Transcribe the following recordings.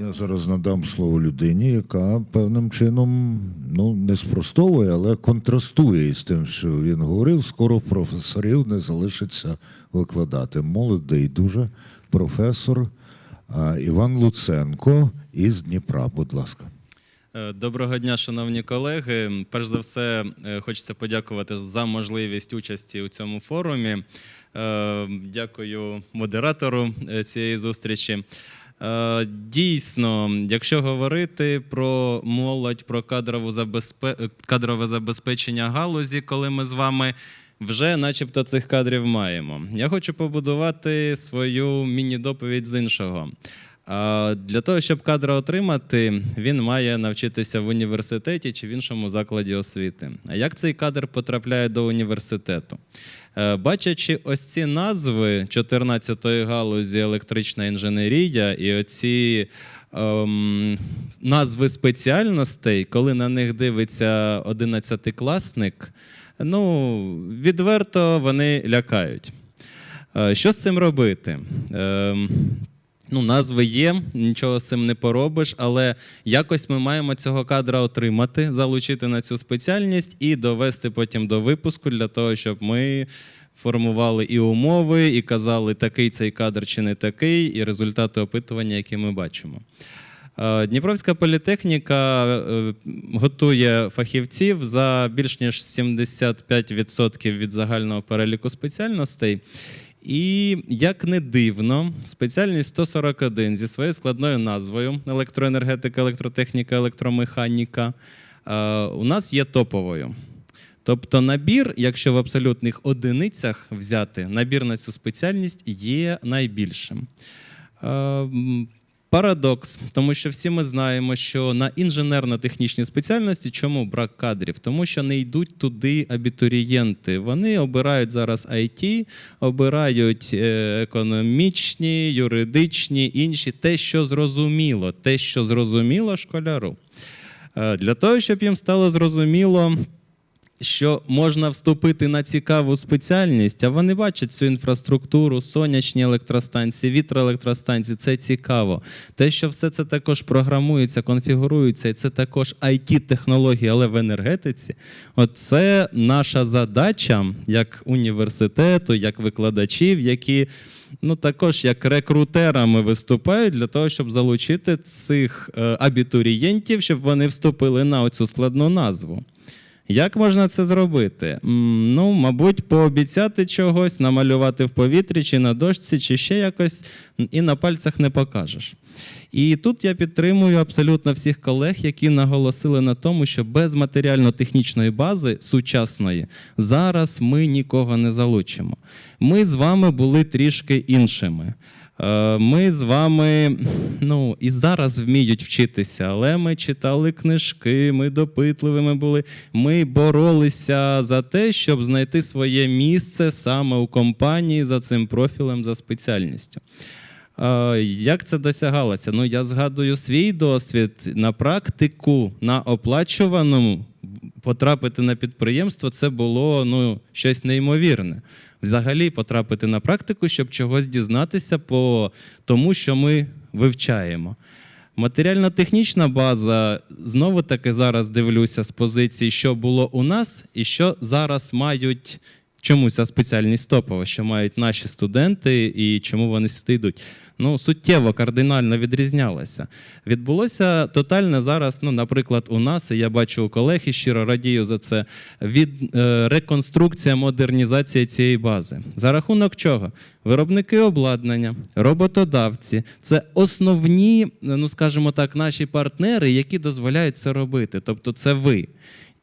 Я зараз надам слово людині, яка певним чином ну, не спростовує, але контрастує із тим, що він говорив. Скоро професорів не залишиться викладати. Молодий дуже професор Іван Луценко із Дніпра. Будь ласка. Е, Доброго дня, шановні колеги. Перш за все, е, хочеться подякувати за можливість участі у цьому форумі. Е, Дякую модератору цієї зустрічі. Дійсно, якщо говорити про молодь, про кадрову забезпе... кадрове забезпечення галузі, коли ми з вами вже, начебто, цих кадрів маємо. Я хочу побудувати свою міні-доповідь з іншого. Для того, щоб кадра отримати, він має навчитися в університеті чи в іншому закладі освіти. А як цей кадр потрапляє до університету? Е, Бачачи ось ці назви 14-ї галузі електрична інженерія і оці ем, назви спеціальностей, коли на них дивиться 11-класник, ну, відверто вони лякають. Е, Що з цим робити? Ем, Ну, назви є, нічого з цим не поробиш, але якось ми маємо цього кадра отримати, залучити на цю спеціальність і довести потім до випуску для того, щоб ми формували і умови, і казали, такий цей кадр чи не такий, і результати опитування, які ми бачимо. Е, Дніпровська політехніка е, готує фахівців за більш ніж 75% від загального переліку спеціальностей. І як не дивно, спеціальність 141 зі своєю складною назвою електроенергетика, електротехніка, електромеханіка е, у нас є топовою. Тобто набір, якщо в абсолютних одиницях взяти, набір на цю спеціальність є найбільшим. Парадокс, тому що всі ми знаємо, що на інженерно-технічні спеціальності чому брак кадрів? Тому що не йдуть туди абітурієнти. Вони обирають зараз IT, обирають е, економічні, юридичні, інші, те, що зрозуміло, те, що зрозуміло школяру. Е, Для того, щоб їм стало зрозуміло, що можна вступити на цікаву спеціальність, а вони бачать цю інфраструктуру, сонячні електростанції, вітроелектростанції. Це цікаво. Те, що все це також програмується, конфігурується, і це також it технології але в енергетиці. От це наша задача як університету, як викладачів, які. Ну, також як рекрутерами виступають для того, щоб залучити цих е, абітурієнтів, щоб вони вступили на оцю складну назву. Як можна це зробити? Ну, мабуть, пообіцяти чогось, намалювати в повітрі, чи на дошці, чи ще якось, і на пальцях не покажеш. І тут я підтримую абсолютно всіх колег, які наголосили на тому, що без матеріально-технічної бази сучасної зараз ми нікого не залучимо. Ми з вами були трішки іншими. Е, Ми з вами ну, і зараз вміють вчитися, але ми читали книжки, ми допитливими були. Ми боролися за те, щоб знайти своє місце саме у компанії за цим профілем, за спеціальністю. Е, Як це досягалося? Ну, я згадую свій досвід на практику, на оплачуваному потрапити на підприємство це було ну, щось неймовірне. Взагалі потрапити на практику, щоб чогось дізнатися по тому, що ми вивчаємо. Матеріально-технічна база знову таки зараз дивлюся з позиції, що було у нас, і що зараз мають чомусь спеціальність топова, що мають наші студенти і чому вони сюди йдуть. Ну, суттєво кардинально відрізнялося. Відбулося тотальне зараз, ну, наприклад, у нас, і я бачу у колег і щиро радію за це, від е, реконструкція, модернізація цієї бази. За рахунок чого? Виробники обладнання, роботодавці це основні, ну скажімо так, наші партнери, які дозволяють це робити. Тобто, це ви.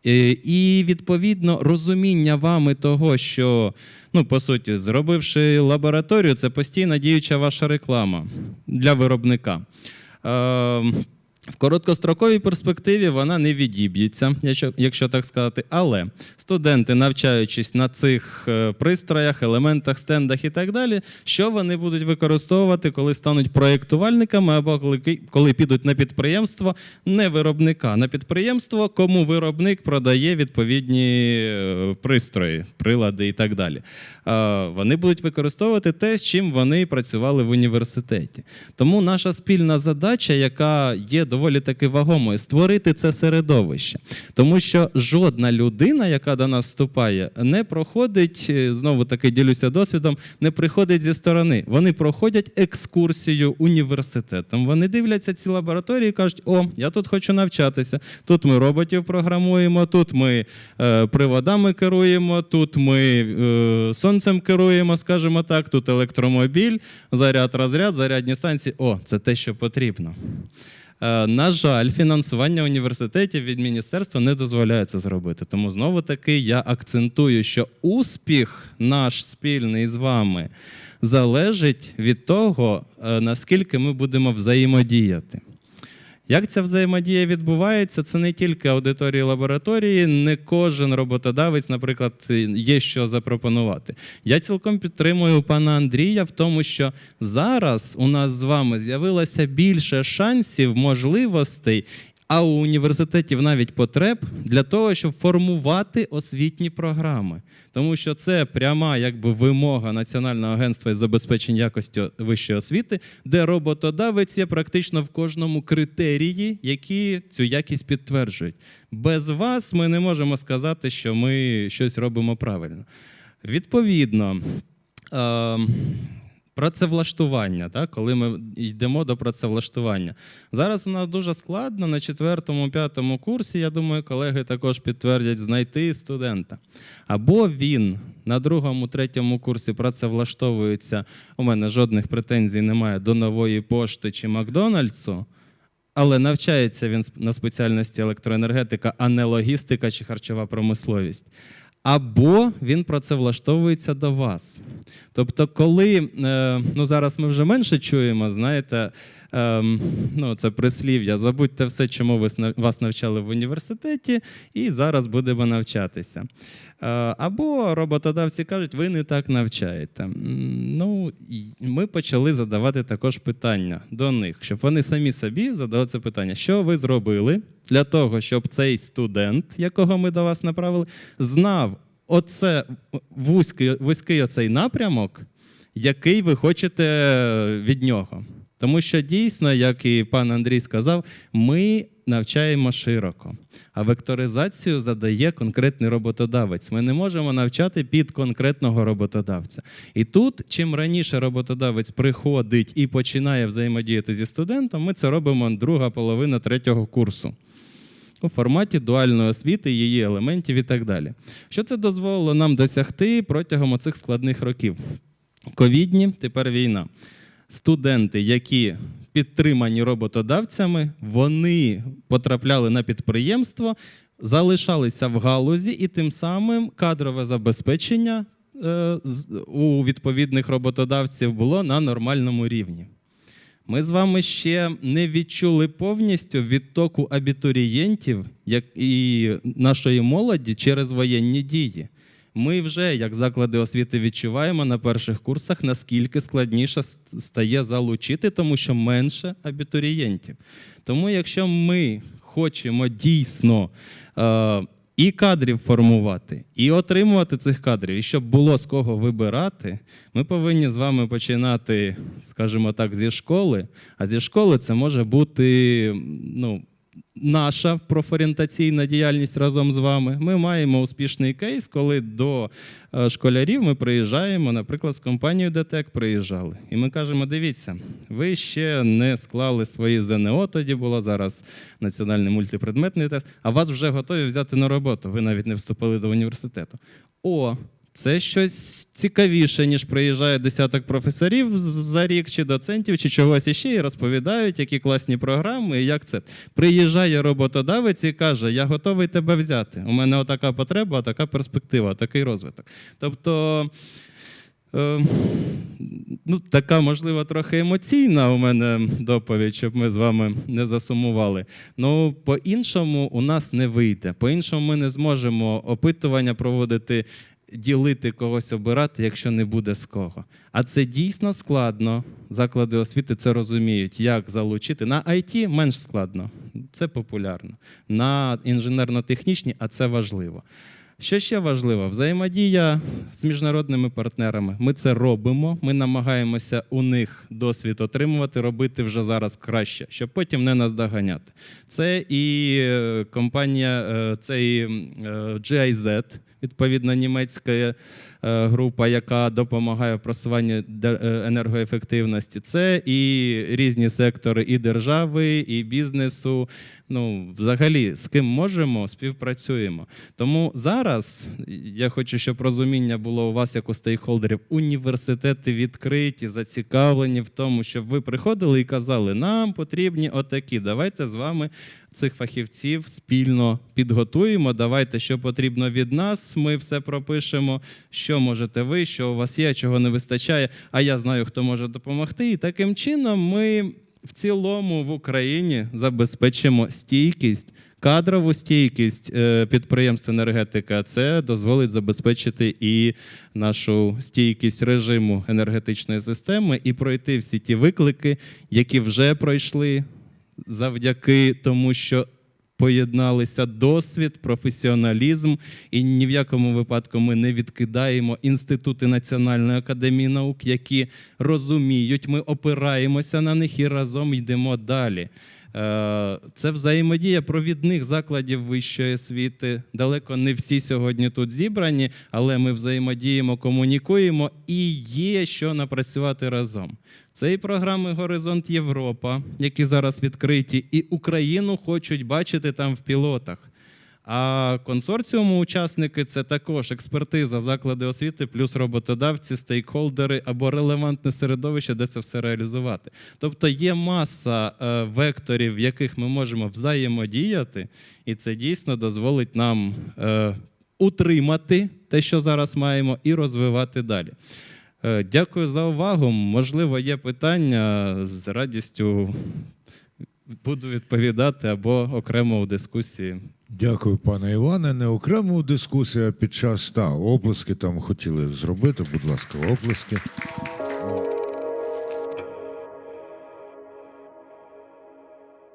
Е, І відповідно розуміння вами того, що ну по суті, зробивши лабораторію, це постійно діюча ваша реклама для виробника. В короткостроковій перспективі вона не відіб'ється, якщо, так сказати. Але студенти, навчаючись на цих е, пристроях, елементах, стендах і так далі, що вони будуть використовувати, коли стануть проєктувальниками або коли, коли підуть на підприємство не виробника, на підприємство, кому виробник продає відповідні е, пристрої, прилади і так далі. Вони будуть використовувати те, з чим вони працювали в університеті. Тому наша спільна задача, яка є доволі таки вагомою, створити це середовище. Тому що жодна людина, яка до нас вступає, не проходить, е, знову таки ділюся досвідом, не приходить зі сторони. Вони проходять екскурсію університетом. Вони дивляться ці лабораторії і кажуть: о, я тут хочу навчатися. Тут ми роботів програмуємо, тут ми е, приводами керуємо, тут ми е, сонцем керуємо, скажімо так, тут електромобіль, заряд, розряд, зарядні станції. О, це те, що потрібно. Е, На жаль, фінансування університетів від міністерства не дозволяє це зробити. Тому знову таки я акцентую, що успіх наш спільний з вами залежить від того, е, наскільки ми будемо взаємодіяти. Як ця взаємодія відбувається, це не тільки аудиторії лабораторії, не кожен роботодавець, наприклад, є що запропонувати. Я цілком підтримую пана Андрія в тому, що зараз у нас з вами з'явилося більше шансів, можливостей. А у університетів навіть потреб для того, щоб формувати освітні програми, тому що це пряма якби вимога Національного агентства із забезпечення якості вищої освіти, де роботодавець є практично в кожному критерії, які цю якість підтверджують. Без вас ми не можемо сказати, що ми щось робимо правильно. Відповідно. Е- Працевлаштування, так, коли ми йдемо до працевлаштування. Зараз у нас дуже складно на четвертому, п'ятому курсі, я думаю, колеги також підтвердять, знайти студента. Або він на другому, третьому курсі працевлаштовується. У мене жодних претензій немає до нової пошти чи Макдональдсу. Але навчається він на спеціальності електроенергетика, а не логістика чи харчова промисловість. Або він працевлаштовується до вас. Тобто, коли е, ну зараз ми вже менше чуємо, знаєте, е, ну це прислів'я, забудьте все, чому ви вас навчали в університеті, і зараз будемо навчатися. Е, або роботодавці кажуть, ви не так навчаєте. Ну, ми почали задавати також питання до них, щоб вони самі собі задали це питання, що ви зробили для того, щоб цей студент, якого ми до вас направили, знав оце вузький, вузький оцей напрямок, який ви хочете від нього. Тому що дійсно, як і пан Андрій сказав, ми навчаємо широко, а векторизацію задає конкретний роботодавець. Ми не можемо навчати під конкретного роботодавця. І тут, чим раніше роботодавець приходить і починає взаємодіяти зі студентом, ми це робимо друга половина третього курсу у форматі дуальної освіти, її елементів і так далі. Що це дозволило нам досягти протягом оцих складних років? Ковідні, тепер війна. Студенти, які підтримані роботодавцями, вони потрапляли на підприємство, залишалися в галузі, і тим самим кадрове забезпечення е, у відповідних роботодавців було на нормальному рівні. Ми з вами ще не відчули повністю відтоку абітурієнтів і нашої молоді через воєнні дії. Ми вже, як заклади освіти, відчуваємо на перших курсах, наскільки складніше стає залучити, тому що менше абітурієнтів. Тому, якщо ми хочемо дійсно е, і кадрів формувати, і отримувати цих кадрів, і щоб було з кого вибирати, ми повинні з вами починати, скажімо так, зі школи. А зі школи це може бути ну, наша профорієнтаційна діяльність разом з вами. Ми маємо успішний кейс, коли до е, школярів ми приїжджаємо, наприклад, з компанією ДТЕК приїжджали. І ми кажемо: дивіться, ви ще не склали свої ЗНО, тоді було зараз національний мультипредметний тест, а вас вже готові взяти на роботу. Ви навіть не вступили до університету. О, це щось цікавіше, ніж приїжджає десяток професорів за рік чи доцентів, чи чогось іще, і розповідають, які класні програми, і як це. Приїжджає роботодавець і каже: Я готовий тебе взяти. У мене отака потреба, така перспектива, такий розвиток. Тобто. Е, ну, така, можливо, трохи емоційна у мене доповідь, щоб ми з вами не засумували. Ну, по-іншому у нас не вийде. По-іншому ми не зможемо опитування проводити, ділити когось обирати, якщо не буде з кого. А це дійсно складно. Заклади освіти це розуміють, як залучити. На IT менш складно, це популярно. На інженерно-технічні, а це важливо. Що ще важливо? Взаємодія з міжнародними партнерами. Ми це робимо. Ми намагаємося у них досвід отримувати, робити вже зараз краще, щоб потім не наздоганяти. Це і е, компанія, е, це і е, GIZ, відповідно німецька е, група, яка допомагає в просуванні е, енергоефективності. Це і різні сектори і держави, і бізнесу. Ну, взагалі, з ким можемо, співпрацюємо. Тому зараз я хочу, щоб розуміння було у вас, як у стейкхолдерів, університети відкриті, зацікавлені в тому, щоб ви приходили і казали, нам потрібні отакі. Давайте з вами цих фахівців спільно підготуємо. Давайте, що потрібно від нас. Ми все пропишемо, що можете ви, що у вас є, чого не вистачає. А я знаю, хто може допомогти. І таким чином ми в цілому в Україні забезпечимо стійкість. Кадрову стійкість е, підприємств енергетика це дозволить забезпечити і нашу стійкість режиму енергетичної системи і пройти всі ті виклики, які вже пройшли завдяки тому, що поєдналися досвід, професіоналізм, і ні в якому випадку ми не відкидаємо інститути Національної академії наук, які розуміють, ми опираємося на них і разом йдемо далі. Е, Це взаємодія провідних закладів вищої освіти. Далеко не всі сьогодні тут зібрані, але ми взаємодіємо, комунікуємо і є що напрацювати разом. Це і програми Горизонт Європа, які зараз відкриті, і Україну хочуть бачити там в пілотах. А консорціуму учасники це також експертиза, заклади освіти, плюс роботодавці, стейкхолдери або релевантне середовище, де це все реалізувати. Тобто є маса е, векторів, в яких ми можемо взаємодіяти, і це дійсно дозволить нам е, утримати те, що зараз маємо, і розвивати далі. Е, Дякую за увагу. Можливо, є питання з радістю буду відповідати або окремо у дискусії. Дякую, пане Іване. Не окремо дискусію, а під час та оплески там хотіли зробити. Будь ласка, оплески.